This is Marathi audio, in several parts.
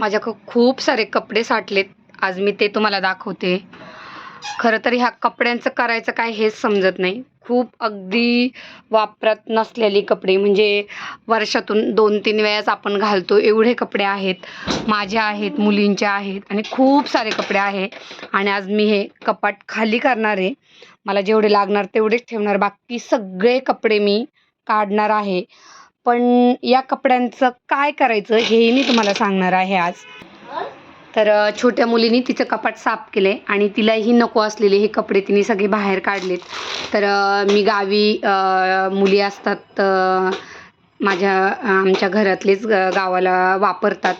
माझ्या खूप सारे कपडे साठलेत. आज मी ते तुम्हाला दाखवते. खरं तर ह्या कपड्यांचं करायचं काय हेच समजत नाही. खूप अगदी वापरत नसलेली कपडे म्हणजे वर्षातून दोन तीन वेळाच आपण घालतो एवढे कपडे आहेत. माझे आहेत मुलींचे आहेत आणि खूप सारे कपडे आहे. आणि आज मी हे कपाट खाली करणार आहे. मला जेवढे लागणार तेवढेच ठेवणार. बाकी सगळे कपडे मी काढणार आहे. पण या कपड्यांचं काय करायचं हेही मी तुम्हाला सांगणार आहे आज. तर छोट्या मुलीने तिचं कपाट साफ केले आणि तिलाही नको असलेले हे कपडे तिने सगळे बाहेर काढलेत. तर मी गावी मुली असतात माझ्या आमच्या घरातलेच ग- गावाला वापरतात.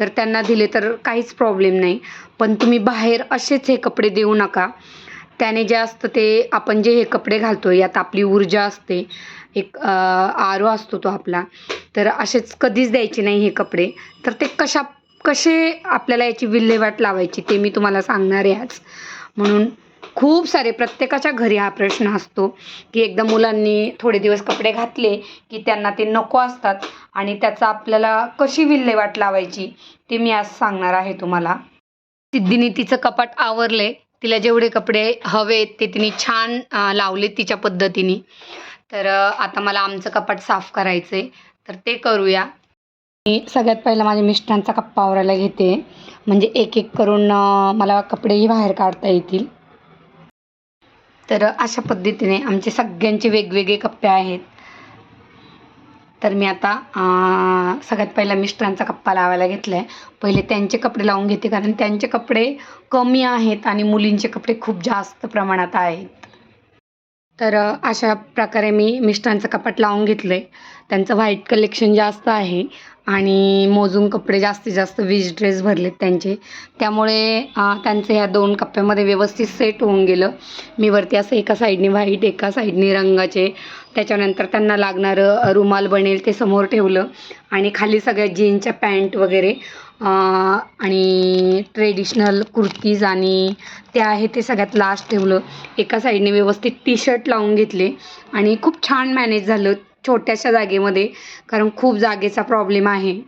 तर त्यांना दिले तर काहीच प्रॉब्लेम नाही. पण तुम्ही बाहेर असेच हे कपडे देऊ नका. त्याने जे असतं ते आपण जे हे कपडे घालतो यात आपली ऊर्जा असते. एक आरो असतो तो आपला. तर असेच कधीच द्यायचे नाही हे कपडे. तर ते कशा कसे आपल्याला याची विल्हेवाट लावायची ते मी तुम्हाला सांगणार आहे आज. म्हणून खूप सारे प्रत्येकाच्या घरी हा प्रश्न असतो की एकदा मुलांनी थोडे दिवस कपडे घातले की त्यांना ते नको असतात आणि त्याचा आपल्याला कशी विल्हेवाट लावायची ते मी आज सांगणार आहे तुम्हाला. सिद्धीने तिचं कपाट आवरले तिला जेवढे कपडे हवे ते तिने छान लावले तिच्या पद्धतीने. तर आता मला आमचं कपाट साफ करायचं आहे तर ते करूया. मी सगळ्यात पहिला माझ्या मिस्टरांचा कप्पा आवरायला घेते. म्हणजे एक एक करून मला कपडेही बाहेर काढता येतील. तर अशा पद्धतीने आमचे सगळ्यांचे वेगवेगळे कप्पे आहेत. तर मी आता सगळ्यात पहिला मिस्टरांचा कप्पा लावायला घेतला आहे पहिले त्यांचे कपडे लावून घेते कारण त्यांचे कपडे कमी आहेत आणि मुलींचे कपडे खूप जास्त प्रमाणात आहेत. तर अशा प्रकारे मी मिस्टरांचं कपाट लावून घेतलं आहे त्यांचं व्हाईट कलेक्शन जास्त आहे. आणि मोजून कपडे जास्तीत जास्त वीस ड्रेस भरलेत त्यांचे. त्यामुळे त्यांचे त्यांचं ह्या दोन कप्प्यामध्ये व्यवस्थित सेट होऊन गेलं. मी वरती असं एका साईडने व्हाईट एका साईडने रंगाचे. त्याच्यानंतर त्यांना लागणारं रुमाल बनेल ते समोर ठेवलं. आणि खाली सगळ्या जीनच्या पॅन्ट वगैरे आणि ट्रेडिशनल कुर्तीज आणि ते आहे ते सगळ्यात लास्ट ठेवलं. एका साईडने व्यवस्थित टी शर्ट लावून घेतले. आणि खूप छान मॅनेज झालं. छोट्याशा जागेमध्ये कारण खूप जागेचा प्रॉब्लेम आहे.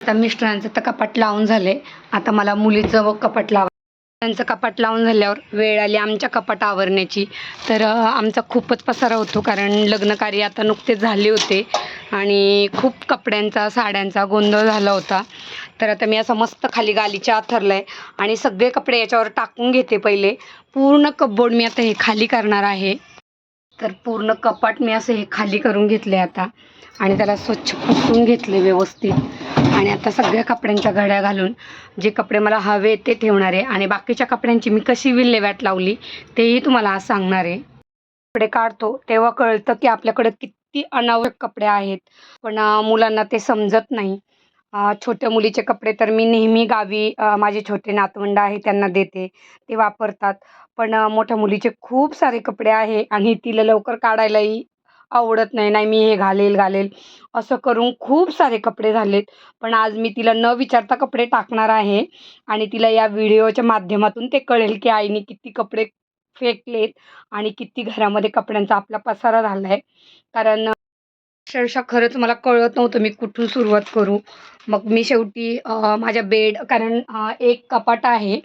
आता मिस्टरांचं तर कपाट लावून झाले. आता मला मुलीचं कपाट लावा त्यांचं कपाट लावून झाल्यावर वेळ आली आमच्या कपाट आवरण्याची. तर आमचा खूपच पसारा होतो कारण लग्नकार्य आता नुकतेच झाले होते. आणि खूप कपड्यांचा साड्यांचा गोंधळ झाला होता. तर आता मी असं मस्त खाली गालीच्या आथरलं आहे आणि सगळे कपडे याच्यावर टाकून घेते पहिले. पूर्ण कपबोर्ड मी आता हे खाली करणार आहे. तर पूर्ण कपाट मी असं हे खाली करून घेतले आता. आणि त्याला स्वच्छ पुसून घेतले व्यवस्थित. आणि आता सगळ्या कपड्यांच्या घड्या घालून जे कपडे मला हवे ते ठेवणार आहे. आणि बाकीच्या कपड्यांची मी कशी विल्हेवाट लावली तेही तुम्हाला आज सांगणार आहे. कपडे काढतो तेव्हा कळतं की आपल्याकडे किती अनावश्यक कपडे आहेत. पण मुलांना ते समजत नाही. छोट्या मुलीचे कपडे तर मी नेहमी गावी माझे छोटे नातवंड आहे त्यांना देते. ते वापरतात. पण मोठ्या मुलीचे खूप सारे कपडे आहे आणि तिला लवकर काढायलाही आवडत नाही. नाही मी हे घालेल घालेल. असं करून खूप सारे कपडे झालेत. पण आज मी तिला न विचारता कपडे टाकणार आहे आणि तिला या व्हिडिओच्या माध्यमातून ते कळेल की आईने किती कपडे फेकलेत आणि किती घरामध्ये कपड्यांचा आपला पसारा झाला आहे कारण अक्षरशः खरंच मला कळत नव्हतं मी कुठून सुरुवात करू. मग मी शेवटी माझ्या बेड कारण एक कपाट आहे.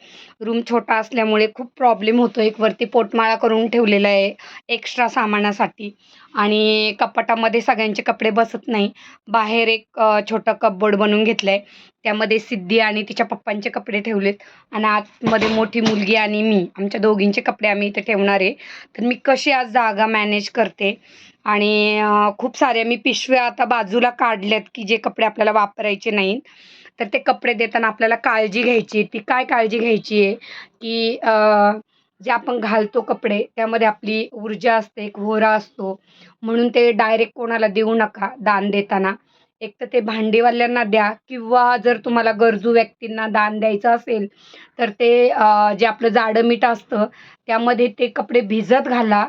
रूम छोटा असल्यामुळे खूप प्रॉब्लेम होतो. एक वरती पोटमाळा करून ठेवलेला आहे. एक्स्ट्रा सामानासाठी. आणि कपाटामध्ये सगळ्यांचे कपडे बसत नाही. बाहेर एक छोटं कपबोर्ड बनवून घेतलं आहे त्यामध्ये सिद्धी आणि तिच्या पप्पांचे कपडे ठेवलेत. आणि आतमध्ये मोठी मुलगी आणि मी आमच्या दोघींचे कपडे आम्ही इथे ठेवणार आहे. तर मी कशी आज जागा मॅनेज करते? आणि खूप साऱ्या मी पिशव्या आता बाजूला काढल्यात की जे कपडे आपल्याला वापरायचे नाहीत. तर ते कपडे देताना आपल्याला काळजी घ्यायची ती काय काळजी घ्यायची आहे? की जे आपण घालतो कपडे त्यामध्ये आपली ऊर्जा असते एक होरा असतो. म्हणून ते डायरेक्ट कोणाला देऊ नका दान देताना. एक तर ते भांडीवाल्यांना द्या किंवा जर तुम्हाला गरजू व्यक्तींना दान द्यायचं असेल तर ते जे आपलं जाडं मीठ असतं त्यामध्ये ते कपडे भिजत घाला.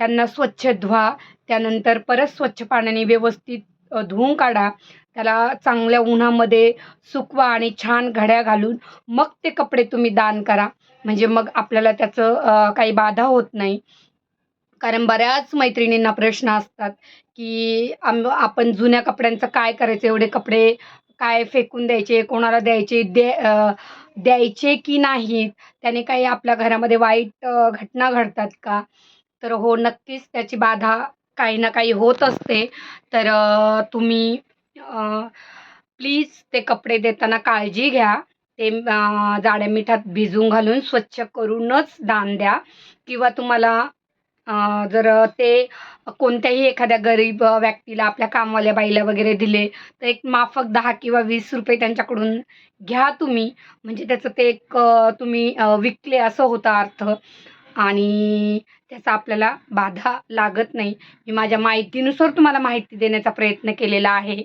त्यांना स्वच्छ धुवा. त्यानंतर परत स्वच्छ पाण्याने व्यवस्थित धुवून काढा. त्याला चांगल्या उन्हामध्ये सुकवा आणि छान घड्या घालून मग ते कपडे तुम्ही दान करा. म्हणजे मग आपल्याला त्याचं काही बाधा होत नाही. कारण बऱ्याच मैत्रिणींना प्रश्न असतात की आम आपण जुन्या कपड्यांचं काय करायचं? एवढे कपडे काय फेकून द्यायचे? कोणाला द्यायचे? दे द्यायचे की नाहीत? त्याने काही आपल्या घरामध्ये वाईट घटना घडतात का? तर हो नक्कीच त्याची बाधा काही ना काही होत असते. तर तुम्ही प्लीज ते कपडे देताना काळजी घ्या. ते जाड्या मिठात भिजवून घालून स्वच्छ करूनच दान द्या. किंवा तुम्हाला जर ते कोणत्याही एखाद्या गरीब व्यक्तीला आपल्या कामवाल्या बाईला वगैरे दिले तर एक माफक दहा किंवा वीस रुपये त्यांच्याकडून घ्या तुम्ही. म्हणजे त्याचं ते एक तुम्ही विकले असं होतं अर्थ. आणि त्याचा आपल्याला बाधा लागत नाही. मी माझ्या माहितीनुसार तुम्हाला माहिती देण्याचा प्रयत्न केलेला आहे.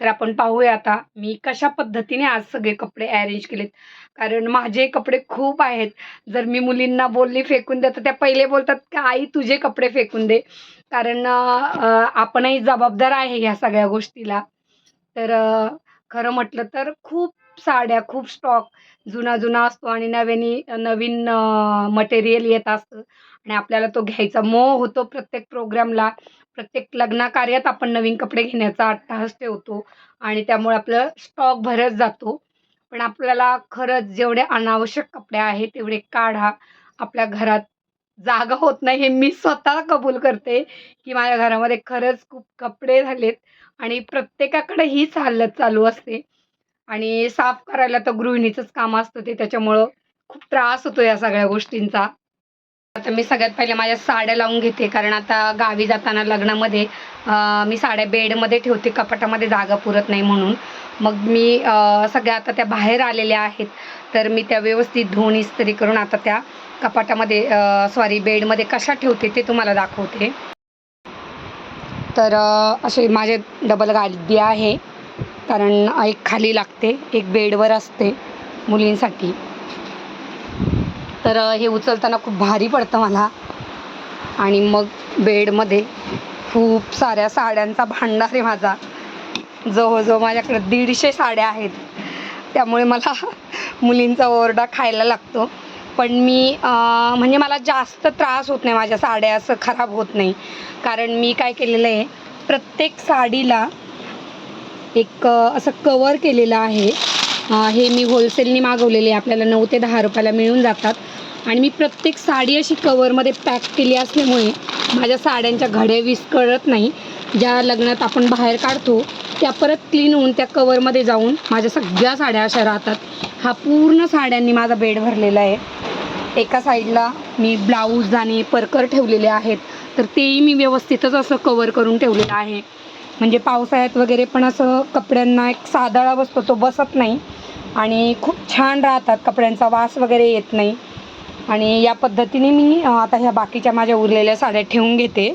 तर आपण पाहूया आता मी कशा पद्धतीने आज सगळे कपडे अरेंज केलेत. कारण माझे कपडे खूप आहेत. जर मी मुलींना बोलली फेकून दे तर त्या पहिले बोलतात की आई तुझे कपडे फेकून दे. कारण आपणही जबाबदार आहे ह्या सगळ्या गोष्टीला. तर खरं म्हटलं तर खूप साड्या खूप स्टॉक जुना जुना असतो आणि नव्याने नवीन मटेरियल येत असतं. आणि आपल्याला तो घ्यायचा मोह होतो प्रत्येक प्रोग्रामला प्रत्येक लग्नाकार्यात आपण नवीन कपडे घेण्याचा अट्टहास ठेवतो आणि त्यामुळे आपलं स्टॉक भरत जातो. पण आपल्याला खरंच जेवढे अनावश्यक कपडे आहेत तेवढे काढा. आपल्या घरात जागा होत नाही हे मी स्वतः कबूल करते की माझ्या घरामध्ये खरंच खूप कपडे झालेत आणि प्रत्येकाकडे हीच हालत चालू असते. आणि साफ करायला तर गृहिणीचंच काम असतं ते त्याच्यामुळं खूप त्रास होतो या सगळ्या गोष्टींचा. आता मी सगळ्यात पहिले माझ्या साड्या लावून घेते कारण आता गावी जाताना लग्नामध्ये मी साड्या बेडमध्ये ठेवते कपाटामध्ये जागा पुरत नाही म्हणून. मग मी सगळ्या आता त्या बाहेर आलेल्या आहेत. तर मी त्या व्यवस्थित धुवून इस्त्री करून आता त्या कपाटामध्ये सॉरी बेडमध्ये कशा ठेवते ते तुम्हाला दाखवते. तर असे माझे डबल गाडी आहे. कारण एक खाली लागते एक बेडवर असते मुलींसाठी. तर हे उचलताना खूप भारी पडतं मला. आणि मग बेडमध्ये खूप साऱ्या साड्यांचा भांडार आहे माझा. जवळजवळ माझ्याकडे दीडशे साड्या आहेत. त्यामुळे मला मुलींचा ओरडा खायला लागतो. पण मी म्हणजे मला जास्त त्रास होत नाही माझ्या साड्या असं खराब होत नाही. कारण मी काय केलेलं आहे प्रत्येक साडीला एक असं कवर केलेलं आहे. हे मी होलसेलनी मागवलेले आहे. आपल्याला नऊ ते दहा रुपयाला मिळून जातात. आणि मी प्रत्येक साडी अशी कवरमध्ये पॅक केली असल्यामुळे माझ्या साड्यांच्या घड्या विस्कळत नाही. ज्या लग्नात आपण बाहेर काढतो त्या परत क्लीन होऊन त्या कवरमध्ये जाऊन माझ्या सगळ्या साड्या अशा राहतात. हा पूर्ण साड्यांनी माझा बेड भरलेला आहे. एका साईडला मी ब्लाऊज आणि परकर ठेवलेले आहेत. तर तेही मी व्यवस्थितच असं कवर करून ठेवलेलं आहे. म्हणजे पावसाळ्यात वगैरे पण असं कपड्यांना एक सादळा बसतो तो बसत नाही. आणि खूप छान राहतात कपड्यांचा वास वगैरे येत नाही. आणि या पद्धतीने मी आता ह्या बाकीच्या माझ्या उरलेल्या साड्या ठेवून घेते.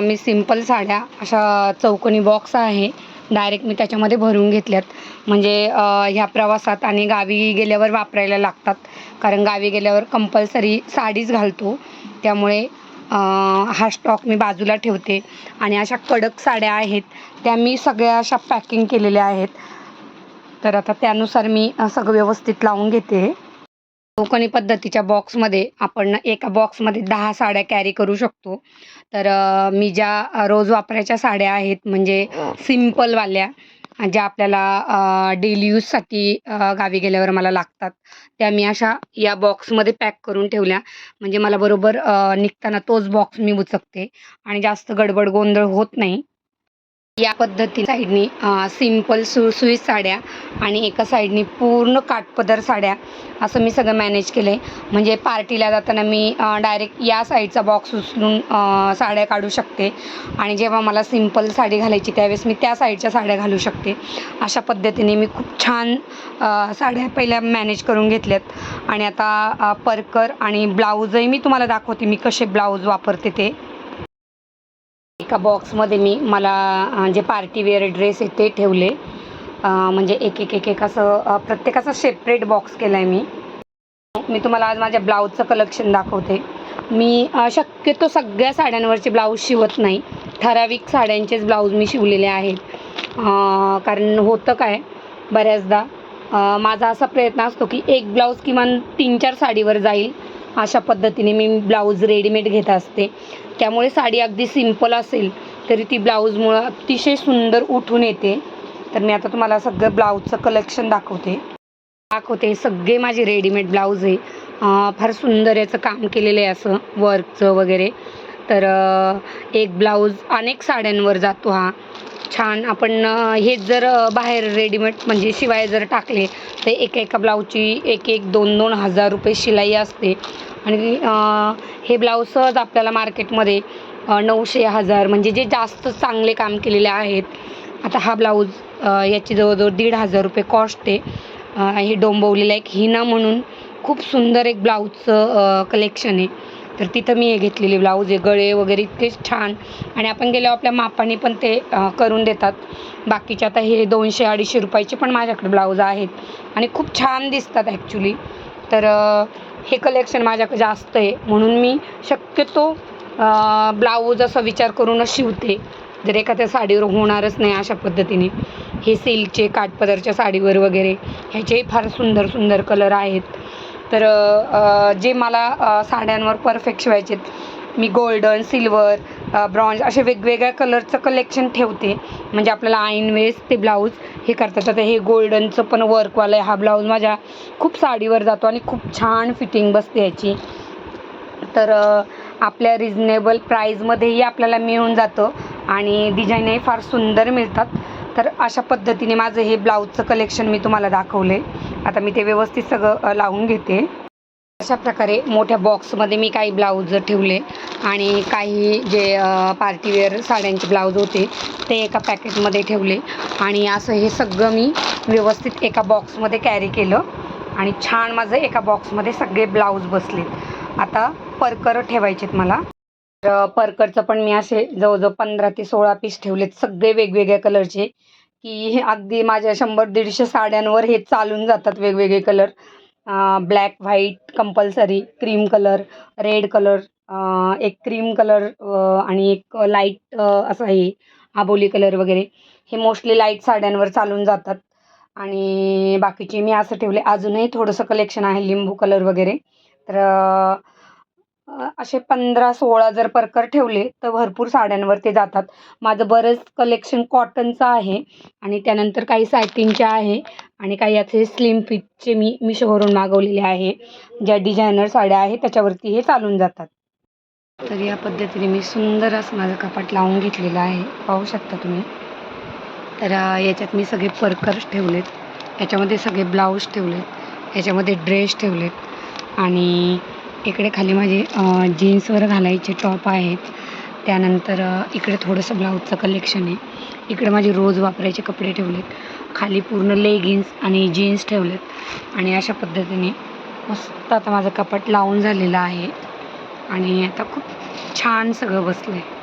मी सिंपल साड्या अशा चौकोनी बॉक्स आहे. डायरेक्ट मी त्याच्यामध्ये भरून घेतल्यात. म्हणजे ह्या प्रवासात आणि गावी गेल्यावर वापरायला लागतात. कारण गावी गेल्यावर कंपल्सरी साडीच घालतो. त्यामुळे हा स्टॉक मी बाजूला ठेवते. आणि अशा कडक साड्या आहेत त्या मी सगळ्या अशा पॅकिंग केलेल्या आहेत. तर आता त्यानुसार मी सगळं व्यवस्थित लावून घेते. कोकणी पद्धतीच्या बॉक्समध्ये आपण एका बॉक्समध्ये दहा साड्या कॅरी करू शकतो. तर मी ज्या रोज वापरायच्या साड्या आहेत म्हणजे सिम्पलवाल्या ज्या आपल्याला डेली यूजसाठी गावी गेल्यावर मला लागतात त्या मी अशा या बॉक्समध्ये पॅक करून ठेवल्या. म्हणजे मला बरोबर निघताना तोच बॉक्स मी उचकते. आणि जास्त गडबड गोंधळ होत नाही. या पद्धती साईडनी सिंपल सुळसुळीत साड्या आणि एका साईडनी पूर्ण काटपदर साड्या असं मी सगळं मॅनेज केलं आहे म्हणजे पार्टीला जाताना मी डायरेक्ट या साईडचा बॉक्स उचलून साड्या काढू शकते. आणि जेव्हा मला सिंपल साडी घालायची त्यावेळेस मी त्या साईडच्या साड्या घालू शकते. अशा पद्धतीने मी खूप छान साड्या पहिल्या मॅनेज करून घेतल्यात. आणि आता परकर आणि ब्लाऊजही मी तुम्हाला दाखवते मी कसे ब्लाऊज वापरते ते. एका बॉक्समध्ये मी मला जे पार्टी वेअर ड्रेस आहे ते ठेवले. म्हणजे एक एक एक एक असं प्रत्येकाचा सेपरेट बॉक्स केला आहे मी. मी तुम्हाला आज माझ्या ब्लाऊजचं कलेक्शन दाखवते. मी शक्यतो सगळ्या साड्यांवरचे ब्लाऊज शिवत नाही. ठराविक साड्यांचेच ब्लाऊज मी शिवलेले आहेत. कारण होतं काय बऱ्याचदा माझा असा प्रयत्न असतो की एक ब्लाऊज किमान तीन चार साडीवर जाईल. अशा पद्धतीने मी ब्लाऊज रेडीमेड घेत असते. त्यामुळे साडी अगदी सिंपल असेल तरी ती ब्लाऊजमुळं अतिशय सुंदर उठून येते. तर मी आता तुम्हाला सगळं ब्लाऊजचं कलेक्शन दाखवते. दाखवते हे सगळे माझे रेडीमेड ब्लाऊज आहे. फार सुंदर याचं काम केलेलं आहे असं वर्कचं वगैरे. तर एक ब्लाऊज अनेक साड्यांवर जातो हा. छान. आपण हेच जर बाहेर रेडीमेड म्हणजे शिवाय जर टाकले तर एका एका ब्लाऊजची एक एक दोन दोन हजार रुपये शिलाई असते. आणि हे ब्लाऊज सहज आपल्याला मार्केटमध्ये नऊशे हजार म्हणजे जे जास्त चांगले काम केलेले आहेत आता हा ब्लाऊज याची जवळजवळ दीड हजार रुपये कॉस्ट आहे. हे डोंबवलेलं एक हिना म्हणून खूप सुंदर एक ब्लाऊजचं कलेक्शन आहे. तर तिथं मी हे घेतलेली ब्लाऊज आहे गळे वगैरे इतकेच छान. आणि आपण गेल्यावर आपल्या मापाने पण ते करून देतात. बाकीचे आता हे दोनशे अडीचशे रुपयाचे पण माझ्याकडे ब्लाऊज आहेत. आणि खूप छान दिसतात ॲक्च्युली तर हे कलेक्शन माझ्याकडे जास्त आहे. म्हणून मी शक्यतो ब्लाऊज असा विचार करूनच शिवते. जर एखाद्या साडीवर होणारच नाही अशा पद्धतीने. हे सिल्कचे काठपदरच्या साडीवर वगैरे ह्याचेही फार सुंदर सुंदर कलर आहेत. तर जे मला साड्यांवर परफेक्ट शिवायचे आहेत. मी गोल्डन सिल्वर ब्रॉन्ज असे वेगवेगळ्या कलरचं कलेक्शन ठेवते. म्हणजे आपल्याला ऐन ते ब्लाऊज हे करतात. आता हे गोल्डनचं पण वर्कवालं आहे. हा ब्लाऊज माझ्या खूप साडीवर जातो आणि खूप छान फिटिंग बसते याची. तर आपल्या रिजनेबल प्राईजमध्येही आपल्याला मिळून जातं. आणि डिझाईनही फार सुंदर मिळतात. तर अशा पद्धतीने माझं हे ब्लाऊजचं कलेक्शन मी तुम्हाला दाखवले आता मी ते व्यवस्थित सगळं लावून घेते. अशा प्रकारे मोठ्या बॉक्समध्ये मी काही ब्लाऊज ठेवले आणि काही जे पार्टीवेअर साड्यांचे ब्लाऊज होते ते एका पॅकेटमध्ये ठेवले. आणि असं हे सगळं मी व्यवस्थित एका बॉक्समध्ये कॅरी केलं आणि छान माझं एका बॉक्समध्ये सगळे ब्लाऊज बसलेत. आता परकर ठेवायचेत मला. तर परकरचं पण मी असे जवळजवळ पंधरा ते सोळा पीस ठेवलेत. सगळे वेगवेगळ्या कलरचे की हे अगदी माझ्या शंभर दीडशे साड्यांवर हे चालून जातात वेगवेगळे colour black white compulsory cream colour red colour एक क्रीम कलर आणि एक लाइट असं आहे आबोली कलर वगैरे. हे मोस्टली लाइट साड्यांवर चालून जातात. आणि बाकीचे मी असं ठेवले. अजूनही थोडंसं कलेक्शन आहे लिंबू कलर वगैरे. तर असे पंधरा सोळा जर परकर ठेवले तर भरपूर साड्यांवर ते जातात. माझं बरंच कलेक्शन कॉटनचं आहे आणि त्यानंतर काही सायटिनचे आहे आणि काही याचे स्लिम फिटचे मी मिशोवरून मागवलेले आहे. ज्या डिझायनर साड्या आहेत त्याच्यावरती हे चालून जातात. तर या पद्धतीने मी सुंदर असं माझं कपाट लावून घेतलेलं आहे. पाहू शकता तुम्ही. तर याच्यात मी सगळे पर्कर्स ठेवलेत. याच्यामध्ये सगळे ब्लाऊज ठेवलेत. याच्यामध्ये ड्रेस ठेवलेत. आणि इकडे खाली माझे जीन्सवर घालायचे टॉप आहेत. त्यानंतर इकडे थोडंसं ब्लाऊजचं कलेक्शन आहे. इकडे माझे रोज वापरायचे कपडे ठेवलेत. खाली पूर्ण लेगिन्स आणि जीन्स ठेवलेत. आणि अशा पद्धतीने मस्त आता माझं कपाट लावून झालेलं आहे. आणि आता खूप छान सगळं बसलं आहे